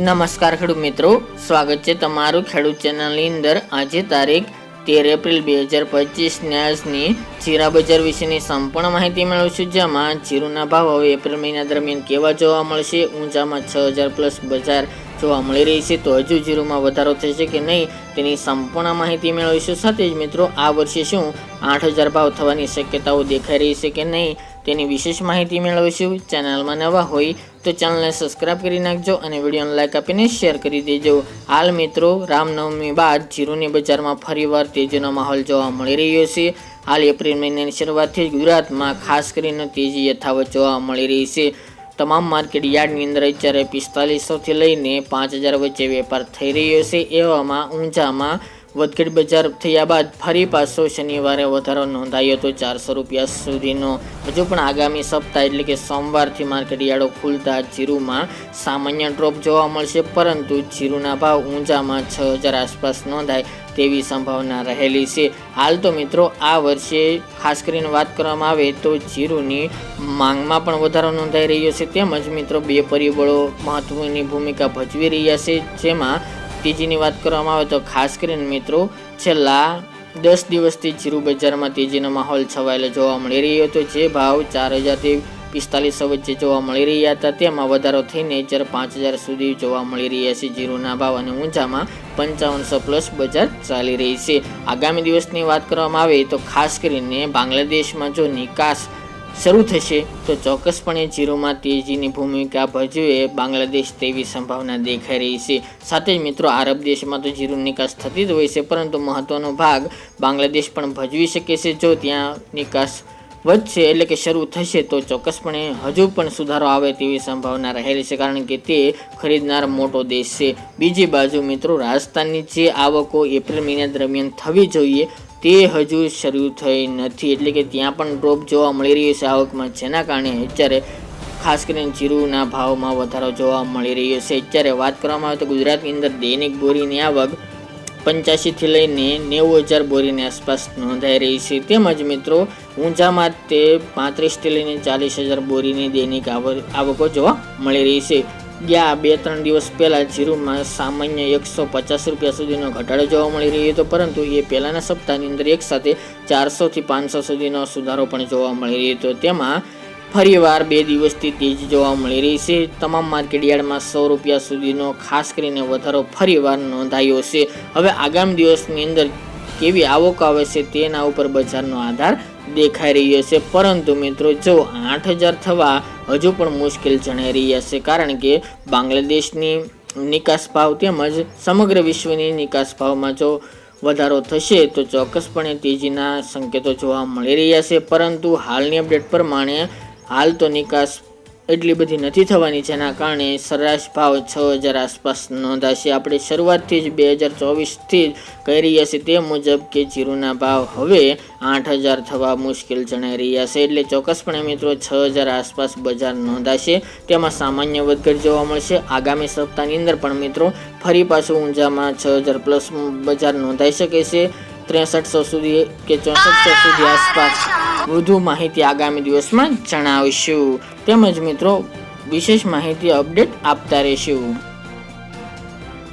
નમસ્કાર ખેડૂત મિત્રો, સ્વાગત છે તમારું ખેડૂત ચેનલની અંદર. આજે તારીખ તેર એપ્રિલ બે હજાર પચીસને આજની જીરા બજાર વિશેની સંપૂર્ણ માહિતી મેળવશું, જેમાં જીરુના ભાવ હવે એપ્રિલ મહિના દરમિયાન કેવા જોવા મળશે ઊંચામાં છ હજાર પ્લસ બજાર જોવા મળી રહી છે. તો હજુ જીરુમાં વધારો થશે કે નહીં, તેની સંપૂર્ણ માહિતી મેળવીશું. સાથે જ મિત્રો, આ વર્ષે શું આઠ હજાર ભાવ થવાની શક્યતાઓ દેખાઈ રહી છે કે નહીં, તેની વિશેષ માહિતી મેળવીશું. ચેનલમાં નવા હોય તો ચેનલને સબસ્ક્રાઇબ કરી નાખજો અને વિડીયોને લાઇક આપીને શેર કરી દેજો. હાલ મિત્રો, રામનવમી બાદ જીરુની બજારમાં ફરીવાર તેજીનો માહોલ જોવા મળી રહ્યો છે. હાલ એપ્રિલ મહિનાની શરૂઆતથી ગુજરાતમાં ખાસ કરીને તેજી યથાવત જોવા મળી રહી છે. તમામ માર્કેટ યાર્ડની અંદર અત્યારે પિસ્તાલીસોથી લઈને પાંચ હજાર વચ્ચે વેપાર થઈ રહ્યો છે. એવામાં ઊંચામાં વધઘટ બજાર થયા બાદ ફરી પાછો શનિવારે વધારો નોંધાયો હતો ચારસો રૂપિયા સુધીનો. હજુ પણ આગામી સપ્તાહ એટલે કે સોમવારથી માર્કેટ યાર્ડો ખુલતા જીરુમાં સામાન્ય ડ્રોપ જોવા મળશે, પરંતુ જીરુના ભાવ ઊંચામાં છ હજાર આસપાસ નોંધાય તેવી સંભાવના રહેલી છે. હાલ તો મિત્રો આ વર્ષે ખાસ કરીને વાત કરવામાં આવે તો જીરુની માંગમાં પણ વધારો નોંધાઈ રહ્યો છે. તેમજ મિત્રો બે પરિબળો મહત્વની ભૂમિકા ભજવી રહ્યા છે, જેમાં તેજીની વાત કરવામાં આવે તો ખાસ કરીને મિત્રો, છેલ્લા દસ દિવસથી જીરુ બજારમાં તેજીનો માહોલ છવાયેલો જોવા મળી રહ્યો હતો. જે ભાવ ચાર હજારથી પિસ્તાલીસો વચ્ચે જોવા મળી રહ્યા હતા. તેમાં વધારો થઈને જ્યારે પાંચ હજાર સુધી જોવા મળી રહ્યા છે. જીરુના ભાવ અને ઊંચામાં પંચાવનસો પ્લસ બજાર ચાલી રહી છે. આગામી દિવસની વાત કરવામાં આવે તો ખાસ કરીને બાંગ્લાદેશમાં જો નિકાસ શરૂ થશે, તો ચોક્કસપણે જીરોમાં તેજીની ભૂમિકા ભજવે બાંગ્લાદેશ તેવી સંભાવના દેખાઈ રહી છે. સાથે જ મિત્રો, આરબ દેશમાં તો જીરું નિકાસ થતી જ હોય છે, પરંતુ મહત્વનો ભાગ બાંગ્લાદેશ પણ ભજવી શકે છે. જો ત્યાં નિકાસ વધશે એટલે કે શરૂ થશે, તો ચોક્કસપણે હજુ પણ સુધારો આવે તેવી સંભાવના રહેલી છે, કારણ કે તે ખરીદનાર મોટો દેશ છે. બીજી બાજુ મિત્રો, રાજસ્થાનની જે આવકો એપ્રિલ મહિના દરમિયાન થવી જોઈએ તે હજુ શરૂ થઈ નથી. એટલે કે ત્યાં પણ ડ્રોપ જોવા મળી રહ્યો છે આવકમાં. જેના કારણે અત્યારે ખાસ કરીને જીરુના ભાવમાં વધારો જોવા મળી રહ્યો છે. અત્યારે વાત કરવામાં આવે તો ગુજરાતની અંદર દૈનિક બોરીની આવક પંચ્યાસીથી લઈને નેવું હજાર બોરીની આસપાસ નોંધાઈ રહી છે. તેમજ મિત્રો ઊંચામાં તે પાંત્રીસથી લઈને ચાલીસ હજાર બોરીની દૈનિક આવકો જોવા મળી રહી છે. ગયા બે ત્રણ દિવસ પહેલાં જીરુમાં સામાન્ય એકસો પચાસ રૂપિયા સુધીનો ઘટાડો જોવા મળી રહ્યો હતો, પરંતુ એ પહેલાંના સપ્તાહની અંદર એક સાથે ચારસોથી પાંચસો સુધીનો સુધારો પણ જોવા મળી રહ્યો હતો. તેમાં ફરીવાર બે દિવસથી તેજ જોવા મળી રહી છે. તમામ માર્કેટ યાર્ડમાં સો રૂપિયા સુધીનો ખાસ કરીને વધારો ફરીવાર નોંધાયો છે. હવે આગામી દિવસની અંદર કેવી આવક આવે છે તેના ઉપર બજારનો આધાર દેખાઈ રહ્યો છે પરંતુ મિત્રો, જો આઠ હજાર થવા હજુ પણ મુશ્કેલ જણાઈ રહ્યા છે કારણ કે બાંગ્લાદેશની નિકાસ ભાવ તેમજ સમગ્ર વિશ્વની નિકાસ ભાવમાં જો વધારો થશે, તો ચોક્કસપણે તેજીના સંકેતો જોવા મળી રહ્યા છે. પરંતુ હાલની અપડેટ પ્રમાણે હાલ તો નિકાસ એટલી બધી નથી થવાની જેના કારણે સરેરાશ ભાવ છ હજાર આસપાસ નોંધાશે. આપણે શરૂઆતથી જ બે હજાર ચોવીસથી જ કહી રહ્યા છીએ તે મુજબ કે જીરુના ભાવ હવે આઠ હજાર થવા મુશ્કેલ જણાઈ રહ્યા છે. એટલે ચોક્કસપણે મિત્રો છ હજાર આસપાસ બજાર નોંધાશે. તેમાં સામાન્ય વધઘટ જોવા મળશે. આગામી સપ્તાહની અંદર પણ મિત્રો ફરી પાછું ઊંઝામાં છ હજાર પ્લસ બજાર નોંધાઈ શકે છે. ત્રેસઠસો સુધી કે ચોસઠસો સુધી આસપાસ વધુ માહિતી આગામી દિવસમાં જણાવીશું. તેમજ મિત્રો વિશેષ માહિતી અપડેટ આપતા રહીશું.